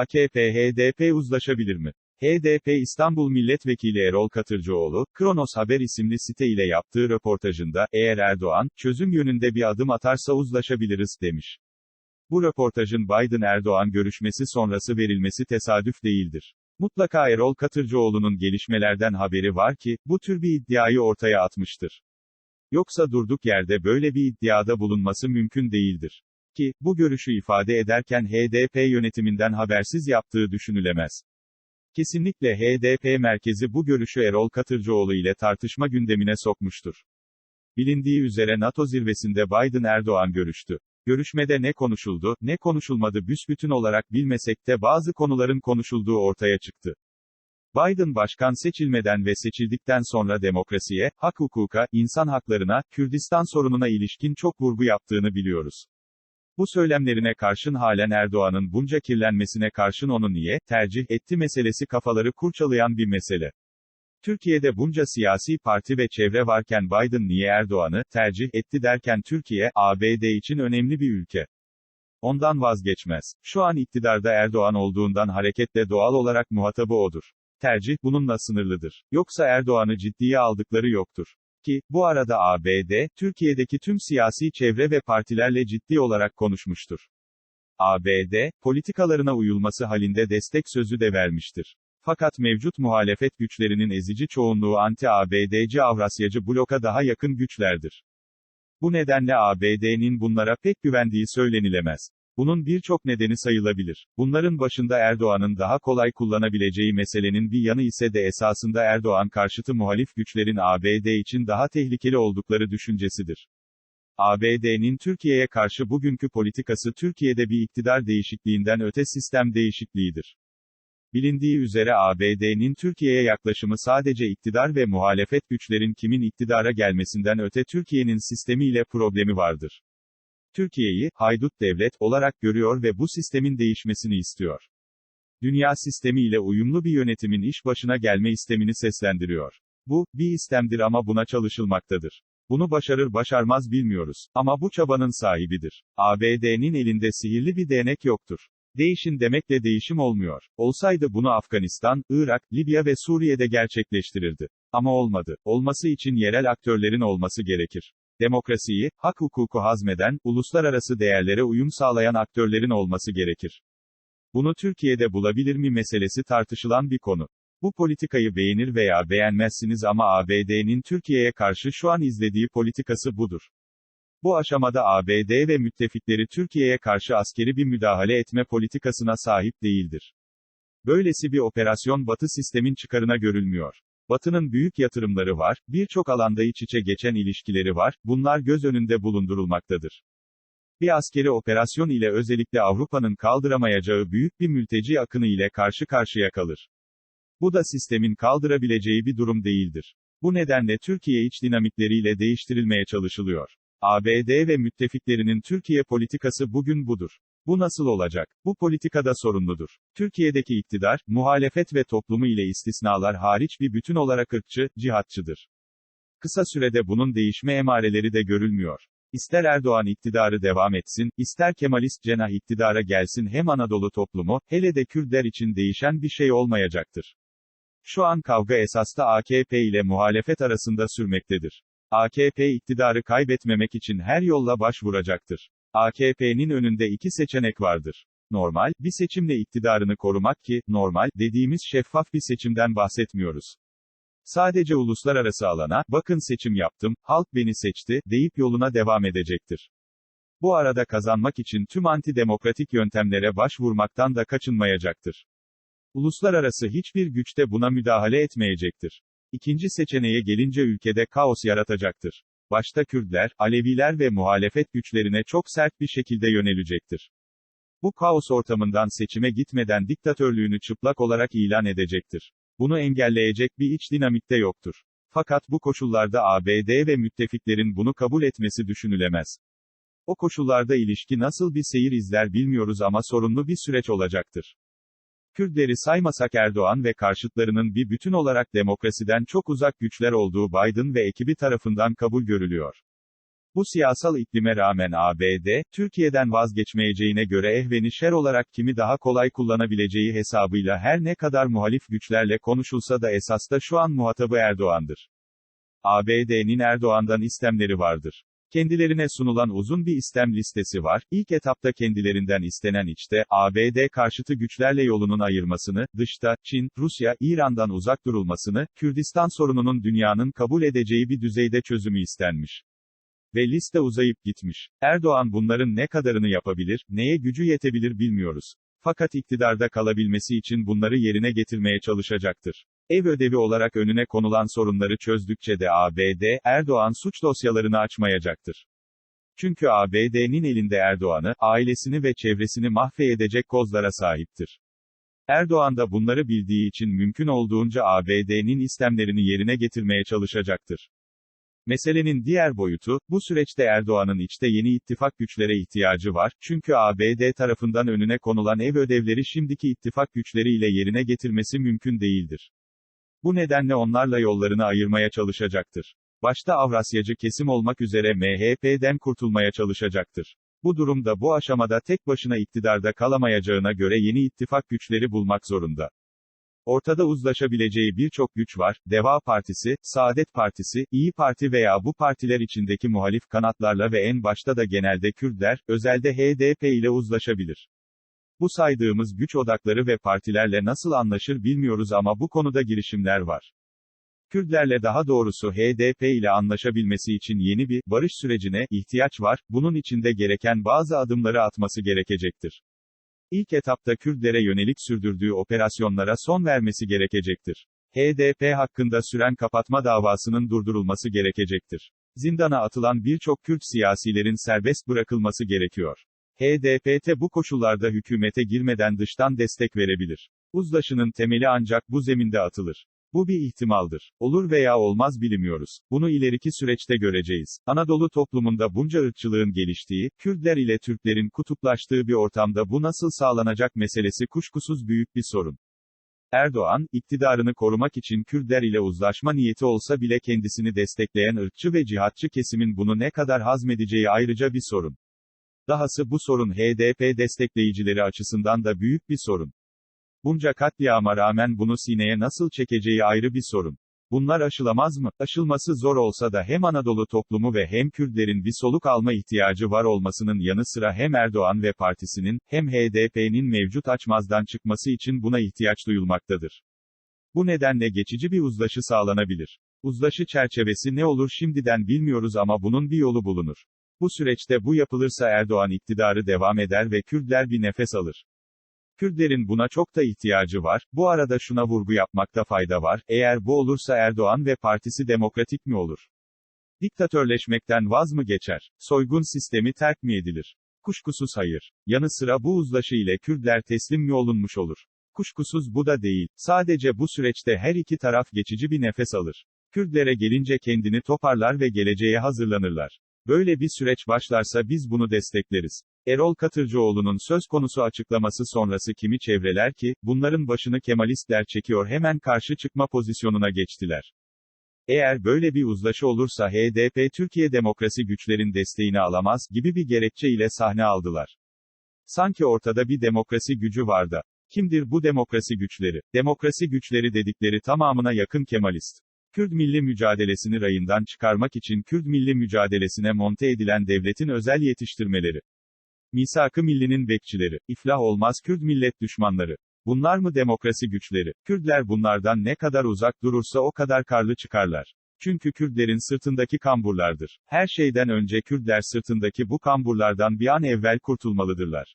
AKP-HDP uzlaşabilir mi? HDP İstanbul Milletvekili Erol Katırcıoğlu, Kronos Haber isimli site ile yaptığı röportajında, eğer Erdoğan, çözüm yönünde bir adım atarsa uzlaşabiliriz, demiş. Bu röportajın Biden-Erdoğan görüşmesi sonrası verilmesi tesadüf değildir. Mutlaka Erol Katırcıoğlu'nun gelişmelerden haberi var ki, bu tür bir iddiayı ortaya atmıştır. Yoksa durduk yerde böyle bir iddiada bulunması mümkün değildir. Ki, bu görüşü ifade ederken HDP yönetiminden habersiz yaptığı düşünülemez. Kesinlikle HDP merkezi bu görüşü Erol Katırcıoğlu ile tartışma gündemine sokmuştur. Bilindiği üzere NATO zirvesinde Biden-Erdoğan görüştü. Görüşmede ne konuşuldu, ne konuşulmadı büsbütün olarak bilmesek de bazı konuların konuşulduğu ortaya çıktı. Biden başkan seçilmeden ve seçildikten sonra demokrasiye, hak hukuka, insan haklarına, Kürdistan sorununa ilişkin çok vurgu yaptığını biliyoruz. Bu söylemlerine karşın halen Erdoğan'ın bunca kirlenmesine karşın onu niye, tercih etti meselesi kafaları kurcalayan bir mesele. Türkiye'de bunca siyasi parti ve çevre varken Biden niye Erdoğan'ı, tercih etti derken Türkiye, ABD için önemli bir ülke. Ondan vazgeçmez. Şu an iktidarda Erdoğan olduğundan hareketle doğal olarak muhatabı odur. Tercih, bununla sınırlıdır. Yoksa Erdoğan'ı ciddiye aldıkları yoktur. Ki, bu arada ABD, Türkiye'deki tüm siyasi çevre ve partilerle ciddi olarak konuşmuştur. ABD, politikalarına uyulması halinde destek sözü de vermiştir. Fakat mevcut muhalefet güçlerinin ezici çoğunluğu anti-ABD'ci Avrasyacı bloka daha yakın güçlerdir. Bu nedenle ABD'nin bunlara pek güvendiği söylenilemez. Bunun birçok nedeni sayılabilir. Bunların başında Erdoğan'ın daha kolay kullanabileceği meselenin bir yanı ise de esasında Erdoğan karşıtı muhalif güçlerin ABD için daha tehlikeli oldukları düşüncesidir. ABD'nin Türkiye'ye karşı bugünkü politikası Türkiye'de bir iktidar değişikliğinden öte sistem değişikliğidir. Bilindiği üzere ABD'nin Türkiye'ye yaklaşımı sadece iktidar ve muhalefet güçlerin kimin iktidara gelmesinden öte Türkiye'nin sistemiyle problemi vardır. Türkiye'yi, haydut devlet, olarak görüyor ve bu sistemin değişmesini istiyor. Dünya sistemiyle uyumlu bir yönetimin iş başına gelme istemini seslendiriyor. Bu, bir istemdir ama buna çalışılmaktadır. Bunu başarır başarmaz bilmiyoruz. Ama bu çabanın sahibidir. ABD'nin elinde sihirli bir değnek yoktur. Değişin demekle değişim olmuyor. Olsaydı bunu Afganistan, Irak, Libya ve Suriye'de gerçekleştirirdi. Ama olmadı. Olması için yerel aktörlerin olması gerekir. Demokrasiyi, hak hukuku hazmeden, uluslararası değerlere uyum sağlayan aktörlerin olması gerekir. Bunu Türkiye'de bulabilir mi meselesi tartışılan bir konu. Bu politikayı beğenir veya beğenmezsiniz ama ABD'nin Türkiye'ye karşı şu an izlediği politikası budur. Bu aşamada ABD ve müttefikleri Türkiye'ye karşı askeri bir müdahale etme politikasına sahip değildir. Böylesi bir operasyon Batı sistemin çıkarına görülmüyor. Batı'nın büyük yatırımları var, birçok alanda iç içe geçen ilişkileri var, bunlar göz önünde bulundurulmaktadır. Bir askeri operasyon ile özellikle Avrupa'nın kaldıramayacağı büyük bir mülteci akını ile karşı karşıya kalır. Bu da sistemin kaldırabileceği bir durum değildir. Bu nedenle Türkiye iç dinamikleriyle değiştirilmeye çalışılıyor. ABD ve müttefiklerinin Türkiye politikası bugün budur. Bu nasıl olacak? Bu politikada sorunludur. Türkiye'deki iktidar, muhalefet ve toplumu ile istisnalar hariç bir bütün olarak ırkçı, cihatçıdır. Kısa sürede bunun değişme emareleri de görülmüyor. İster Erdoğan iktidarı devam etsin, ister Kemalist cenah iktidara gelsin hem Anadolu toplumu, hele de Kürtler için değişen bir şey olmayacaktır. Şu an kavga esasda AKP ile muhalefet arasında sürmektedir. AKP iktidarı kaybetmemek için her yolla başvuracaktır. AKP'nin önünde iki seçenek vardır. Normal, bir seçimle iktidarını korumak ki, normal, dediğimiz şeffaf bir seçimden bahsetmiyoruz. Sadece uluslararası alana, bakın seçim yaptım, halk beni seçti, deyip yoluna devam edecektir. Bu arada kazanmak için tüm antidemokratik yöntemlere başvurmaktan da kaçınmayacaktır. Uluslararası hiçbir güçte buna müdahale etmeyecektir. İkinci seçeneğe gelince ülkede kaos yaratacaktır. Başta Kürtler, Aleviler ve muhalefet güçlerine çok sert bir şekilde yönelecektir. Bu kaos ortamından seçime gitmeden diktatörlüğünü çıplak olarak ilan edecektir. Bunu engelleyecek bir iç dinamikte yoktur. Fakat bu koşullarda ABD ve müttefiklerin bunu kabul etmesi düşünülemez. O koşullarda ilişki nasıl bir seyir izler bilmiyoruz ama sorunlu bir süreç olacaktır. Kürtleri saymasak Erdoğan ve karşıtlarının bir bütün olarak demokrasiden çok uzak güçler olduğu Biden ve ekibi tarafından kabul görülüyor. Bu siyasal iklime rağmen ABD, Türkiye'den vazgeçmeyeceğine göre ehveni şer olarak kimi daha kolay kullanabileceği hesabıyla her ne kadar muhalif güçlerle konuşulsa da esasta şu an muhatabı Erdoğan'dır. ABD'nin Erdoğan'dan istemleri vardır. Kendilerine sunulan uzun bir istem listesi var. İlk etapta kendilerinden istenen içte, ABD karşıtı güçlerle yolunun ayırmasını, dışta, Çin, Rusya, İran'dan uzak durulmasını, Kürdistan sorununun dünyanın kabul edeceği bir düzeyde çözümü istenmiş. Ve liste uzayıp gitmiş. Erdoğan bunların ne kadarını yapabilir, neye gücü yetebilir bilmiyoruz. Fakat iktidarda kalabilmesi için bunları yerine getirmeye çalışacaktır. Ev ödevi olarak önüne konulan sorunları çözdükçe de ABD, Erdoğan suç dosyalarını açmayacaktır. Çünkü ABD'nin elinde Erdoğan'ı, ailesini ve çevresini mahvedecek kozlara sahiptir. Erdoğan da bunları bildiği için mümkün olduğunca ABD'nin istemlerini yerine getirmeye çalışacaktır. Meselenin diğer boyutu, bu süreçte Erdoğan'ın içte yeni ittifak güçlere ihtiyacı var, çünkü ABD tarafından önüne konulan ev ödevleri şimdiki ittifak güçleriyle yerine getirmesi mümkün değildir. Bu nedenle onlarla yollarını ayırmaya çalışacaktır. Başta Avrasyacı kesim olmak üzere MHP'den kurtulmaya çalışacaktır. Bu durumda bu aşamada tek başına iktidarda kalamayacağına göre yeni ittifak güçleri bulmak zorunda. Ortada uzlaşabileceği birçok güç var, Deva Partisi, Saadet Partisi, İyi Parti veya bu partiler içindeki muhalif kanatlarla ve en başta da genelde Kürtler, özelde HDP ile uzlaşabilir. Bu saydığımız güç odakları ve partilerle nasıl anlaşır bilmiyoruz ama bu konuda girişimler var. Kürtlerle daha doğrusu HDP ile anlaşabilmesi için yeni bir barış sürecine ihtiyaç var. Bunun için de gereken bazı adımları atması gerekecektir. İlk etapta Kürtlere yönelik sürdürdüğü operasyonlara son vermesi gerekecektir. HDP hakkında süren kapatma davasının durdurulması gerekecektir. Zindana atılan birçok Kürt siyasilerin serbest bırakılması gerekiyor. HDP'te bu koşullarda hükümete girmeden dıştan destek verebilir. Uzlaşının temeli ancak bu zeminde atılır. Bu bir ihtimaldir. Olur veya olmaz bilmiyoruz. Bunu ileriki süreçte göreceğiz. Anadolu toplumunda bunca ırkçılığın geliştiği, Kürtler ile Türklerin kutuplaştığı bir ortamda bu nasıl sağlanacak meselesi kuşkusuz büyük bir sorun. Erdoğan, iktidarını korumak için Kürtler ile uzlaşma niyeti olsa bile kendisini destekleyen ırkçı ve cihatçı kesimin bunu ne kadar hazmedeceği ayrıca bir sorun. Dahası bu sorun HDP destekleyicileri açısından da büyük bir sorun. Bunca katliama rağmen bunu sineye nasıl çekeceği ayrı bir sorun. Bunlar aşılamaz mı? Aşılması zor olsa da hem Anadolu toplumu ve hem Kürtlerin bir soluk alma ihtiyacı var olmasının yanı sıra hem Erdoğan ve partisinin, hem HDP'nin mevcut açmazdan çıkması için buna ihtiyaç duyulmaktadır. Bu nedenle geçici bir uzlaşı sağlanabilir. Uzlaşı çerçevesi ne olur şimdiden bilmiyoruz ama bunun bir yolu bulunur. Bu süreçte bu yapılırsa Erdoğan iktidarı devam eder ve Kürtler bir nefes alır. Kürtlerin buna çok da ihtiyacı var. Bu arada şuna vurgu yapmakta fayda var. Eğer bu olursa Erdoğan ve partisi demokratik mi olur? Diktatörleşmekten vaz mı geçer? Soygun sistemi terk mi edilir? Kuşkusuz hayır. Yanı sıra bu uzlaşı ile Kürtler teslim mi olunmuş olur? Kuşkusuz bu da değil. Sadece bu süreçte her iki taraf geçici bir nefes alır. Kürtlere gelince kendini toparlar ve geleceğe hazırlanırlar. Böyle bir süreç başlarsa biz bunu destekleriz. Erol Katırcıoğlu'nun söz konusu açıklaması sonrası kimi çevreler ki, bunların başını Kemalistler çekiyor hemen karşı çıkma pozisyonuna geçtiler. Eğer böyle bir uzlaşı olursa HDP Türkiye demokrasi güçlerin desteğini alamaz gibi bir gerekçe ile sahne aldılar. Sanki ortada bir demokrasi gücü vardı. Kimdir bu demokrasi güçleri? Demokrasi güçleri dedikleri tamamına yakın Kemalist. Kürt milli mücadelesini rayından çıkarmak için Kürt milli mücadelesine monte edilen devletin özel yetiştirmeleri. Misak-ı Milli'nin bekçileri, iflah olmaz Kürt millet düşmanları. Bunlar mı demokrasi güçleri? Kürtler bunlardan ne kadar uzak durursa o kadar karlı çıkarlar. Çünkü Kürtlerin sırtındaki kamburlardır. Her şeyden önce Kürtler sırtındaki bu kamburlardan bir an evvel kurtulmalıdırlar.